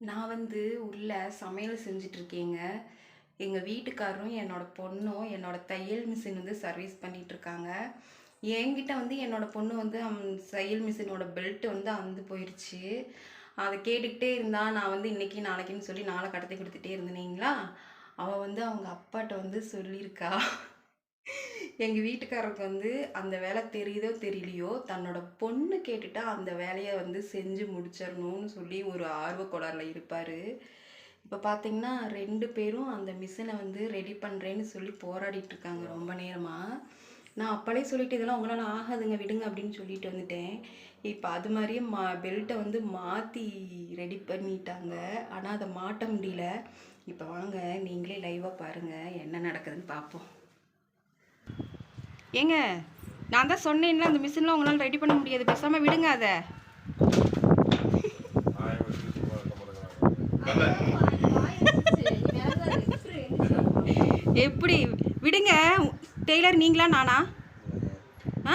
நான் வந்து உள்ள சமையல் செஞ்சுட்டு இருக்கேங்க எங்கள் வீட்டுக்காரரும் என்னோடய பொண்ணும் என்னோடய தையல் மிஷின் வந்து சர்வீஸ் பண்ணிகிட்ருக்காங்க என்கிட்ட வந்து என்னோடய பொண்ணு வந்து தையல் மிஷினோட பெல்ட் வந்து அந்து போயிடுச்சு அதை கேட்டுக்கிட்டே இருந்தா நான் வந்து இன்றைக்கி நாளைக்குன்னு சொல்லி நாளை கடத்தி கொடுத்துட்டே இருந்தேனீங்களா அவள் வந்து அவங்க அப்பாட்ட வந்து சொல்லியிருக்கா. எங்கள் வீட்டுக்காரருக்கு வந்து அந்த வேலை தெரியுதோ தெரியலையோ தன்னோட பொண்ணு கேட்டுட்டா அந்த வேலையை வந்து செஞ்சு முடிச்சிடணும்னு சொல்லி ஒரு ஆர்வக்கோளாறில் இருப்பார். இப்போ பார்த்தீங்கன்னா ரெண்டு பேரும் அந்த மிஷினை வந்து ரெடி பண்ணுறேன்னு சொல்லி போராடிட்டு இருக்காங்க ரொம்ப நேரமாக நான் அப்பளே சொல்லிட்டு இதெல்லாம் உங்களால் ஆகாதுங்க விடுங்க அப்படின்னு சொல்லிட்டு வந்துட்டேன். இப்போ அது மாதிரியே மா பெல்ட்டை வந்து மாற்றி ரெடி பண்ணிட்டாங்க. ஆனால் அதை மாட்ட முடியல. இப்போ வாங்க நீங்களே லைவாக பாருங்கள் என்ன நடக்குதுன்னு பார்ப்போம் ஏங்க நான் தான் சொன்னேன்ல அந்த மிஷின்லாம் உங்களால் ரெடி பண்ண முடியாது. பேசாமல் விடுங்க அதை. எப்படி? விடுங்க டெய்லர் நீங்களா நானா? ஆ?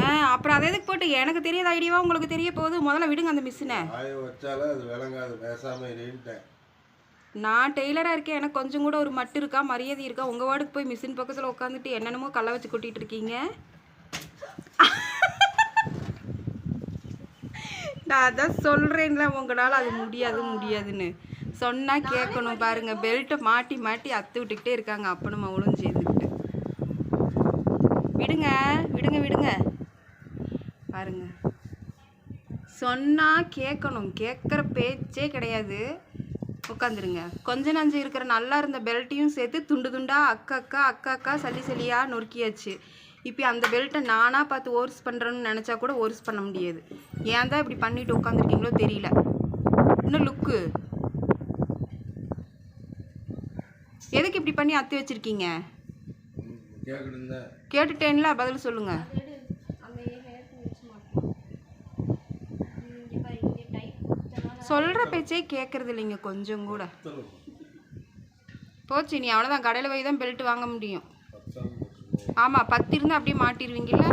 ஆ அப்புறம் அதை எதுக்கு போட்டு? எனக்கு தெரியாத ஐடியாவா உங்களுக்கு தெரிய போகுது? முதல்ல விடுங்க அந்த மிஷினை. நான் டெய்லராக இருக்கேன். எனக்கு கொஞ்சம் கூட ஒரு மட்டு இருக்கா? மரியாதை இருக்கா? உங்கள் வார்டுக்கு போய் மிஷின் பக்கத்தில் உட்காந்துட்டு என்னென்னமோ கல்லை வச்சு கூட்டிகிட்டு இருக்கீங்க? நான் அதான் சொல்கிறேன்ல உங்களால் அது முடியாது முடியாதுன்னு. சொன்னால் கேட்கணும் பாருங்கள் பெல்ட்டை மாட்டி மாட்டி அத்து விட்டுக்கிட்டே இருக்காங்க. அப்பனும் அவளும் சேர்ந்துக்கிட்டு. விடுங்க விடுங்க விடுங்க. பாருங்க. சொன்னால் கேட்கணும் கேட்குற பேச்சே கிடையாது. உட்காந்துருங்க. கொஞ்ச நஞ்சு இருக்கிற நல்லா இருந்த பெல்ட்டையும் சேர்த்து துண்டு துண்டா அக்கா அக்கா அக்கா அக்கா சல்லி சல்லியா நொறுக்கியாச்சு. இப்போ அந்த பெல்ட்டை நானாக பார்த்து ஓர்ஸ் பண்ணுறேன்னு நினச்சா கூட ஓர்ஸ் பண்ண முடியாது. ஏன் தான் இப்படி பண்ணிட்டு உட்காந்துருக்கீங்களோ தெரியல. இன்னும் லுக்கு? எதுக்கு இப்படி பண்ணி அத்து வச்சிருக்கீங்க? கேட்டுட்டேன்ல பதில் சொல்லுங்க. சொல்கிற பேச்சே கேட்கறது இல்லைங்க கொஞ்சம் கூட. போச்சு நீ அவ்வளோதான் கடையில் போய் தான் பெல்ட் வாங்க முடியும். ஆமாம் பத்து இருந்தால் அப்படியே மாட்டிடுவீங்கல்ல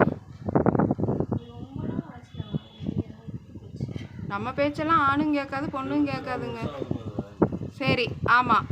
நம்ம பேச்செல்லாம் ஆணும் கேட்காது பொண்ணும் கேட்காதுங்க. சரி ஆமாம்